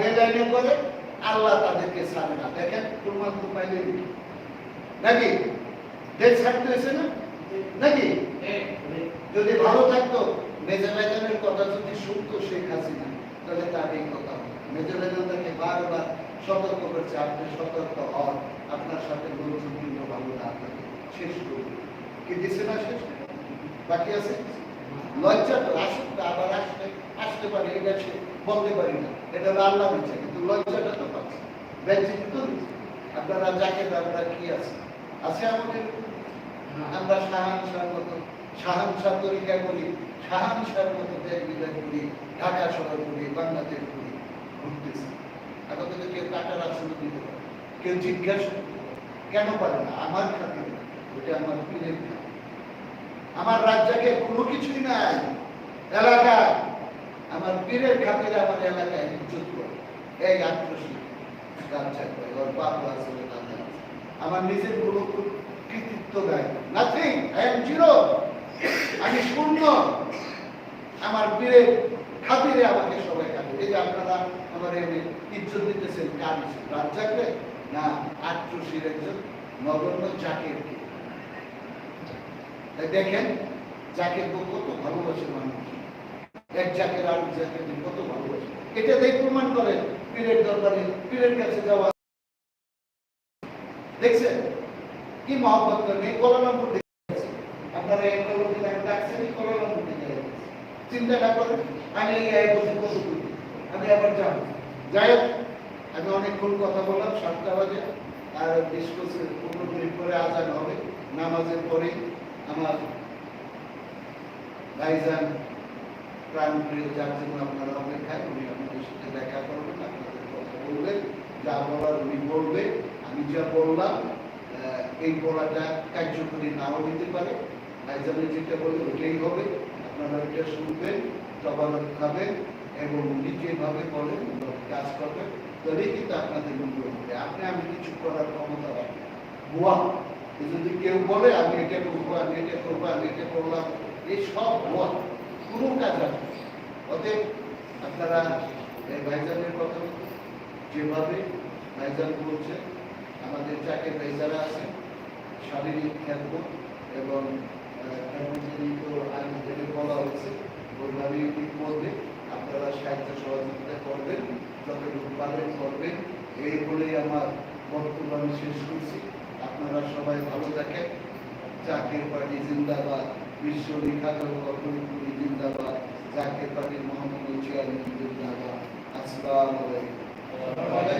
বেলাইনে করে আল্লাহ তাদেরকে ছাড়ে না দেখেন প্রমাণ তো পাইলে নাকি? দেশ ছাড়তে না? নাকি? যদি ভালো থাকতো মেজাবাজানের কথা যদি শুনতো শেখ হাসিনা, তাহলে তার এই কথা মেজাবাজান তাকে বারবার সতর্ক করছে, আপনি সতর্ক হন, আপনার সাথে কিন্তু ভালো না আপনাকে শেষ করবে কি দিছে না শেষ? বাকি আছে? লজ্জা তো, আসুক, আবার আসতে আসতে পারে এটা সে বলতে পারি না। এটা হলো আল্লাহ দিচ্ছে কিন্তু লজ্জাটা তো পাচ্ছে। বেঁচে তো দিচ্ছে আপনারা যাকে আপনারা কি আছে? আছে আমাদের? আমরা শাহানশার মতো শাহানশাহ তরিকা করি শাহানশার মতো দেশ বিদায় করি ঢাকা শহর করি বাংলাদেশ করি ঘুরতেছি। এখন কিন্তু কেউ টাকার আসলে দিতে পারে। কেউ জিজ্ঞাসা কেন পারে না? আমার খাতিরে ওটা আমার পীরের। আমার রাজ্যকে কোনো কিছুই নাই। এলাকায় আমার পীরের খাতিরে আমার এলাকায় করে। এই করে ওর বাপ আছে আমার নিজের কোনো কৃতিত্ব নাই নাথিং আই এম জিরো আমি শূন্য। আমার পীরের খাতিরে আমাকে সবাই খাবে এই যে আপনারা আমার এই ইজ্জত দিতেছেন, কার রাজ্জাকে না আট্রসির একজন নগণ্য তাই দেখেন, জাকির কত ভালোবাসে মানুষ। এক জাকের আর জাকের কত ভালোবাসে। এটা দিয়ে প্রমাণ করে পীরের দরবারে, পীরের কাছে যাওয়া। দেখছেন? কি মহব্বত করেন এই কোলালামপুর দেখেছি আপনারা এই কোলালামপুর থেকে ডাকছেন, এই কোলালামপুর গেছেন। করেন, আমি এই এক বছর কত আমি আবার যাব। যাই হোক, আমি অনেকক্ষণ কথা বললাম, সাতটা বাজে। আর বিশ বছর পনেরো মিনিট পরে আজান হবে। নামাজের পরে আমার ভাইজান প্রাণ প্রিয় যার জন্য আপনারা অপেক্ষায়, উনি আপনাদের সাথে দেখা করবেন, আপনাদের কথা বলবেন, যা বলার উনি বলবে। আমি যা বললাম এই বলাটা কার্যকরী নাও হইতে পারে। ভাইজানের যেটা বলবে ওইটাই হবে। আপনারা এটা শুনবেন তবারক খাবেন, এবং উনি যেভাবে বলেন কাজ করবেন। তাহলেই কিন্তু আপনাদের মঙ্গল হবে। আপনি, আমি কিছু করার ক্ষমতা রাখি ভুয়া যদি কেউ বলে, আমি এটা করব, আমি এটা করব, আমি এটা করলাম, এই সব ভুয়া কোনো কাজ আছে অতএব আপনারা এই ভাইজানের কথা যেভাবে ভাইজান বলছে, আমাদের যাকে ভাইজারা আছে, শারীরিক খেলব এবং থেকে বলা হয়েছে ওইভাবে ইতিমধ্যে আপনারা সাহায্য সহযোগিতা করবেন, যতটুকু পালন করবেন। এই বলেই আমার বক্তব্য আমি শেষ করছি। আপনারা সবাই ভালো থাকেন। জাকের পার্টি জিন্দাবাদ। বিশ্ব বিখ্যাত কর্মী জিন্দাবাদ জাকের পার্টি মোহাম্মদ চেয়ারম্যান জিন্দাবাদ আসসালাম আলাইকুম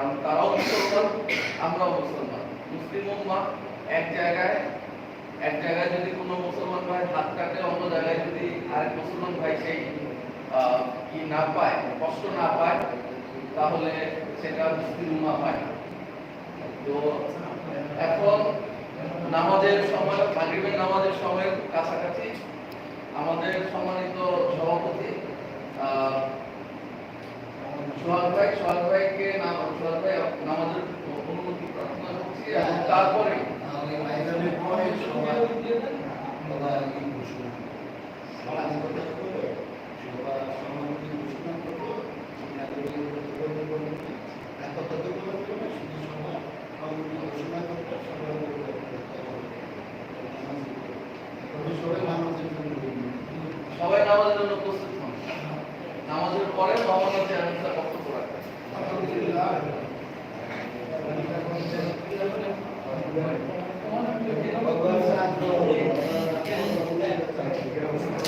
কারণ তারাও মুসলমান আমরাও মুসলমান। মুসলিম উম্মা এক জায়গায় এক জায়গায় যদি কোনো মুসলমান ভাই হাত কাটে, অন্য জায়গায় যদি আরেক মুসলমান ভাই সেই কি না পায়, কষ্ট না পায়, তাহলে সেটা মুসলিম উম্মা পায় তো এখন নামাজের সময়, মাগরিবের নামাজের সময়ের কাছাকাছি আমাদের সম্মানিত সভাপতি সোহাগ ভাই, সোহাগ এখন সবাই নামাজের জন্য সবাই নামাজের জন্য প্রস্তুত হন। নামাজের পরে মোহাম্মদ চেয়ারম্যান স্যার Amen.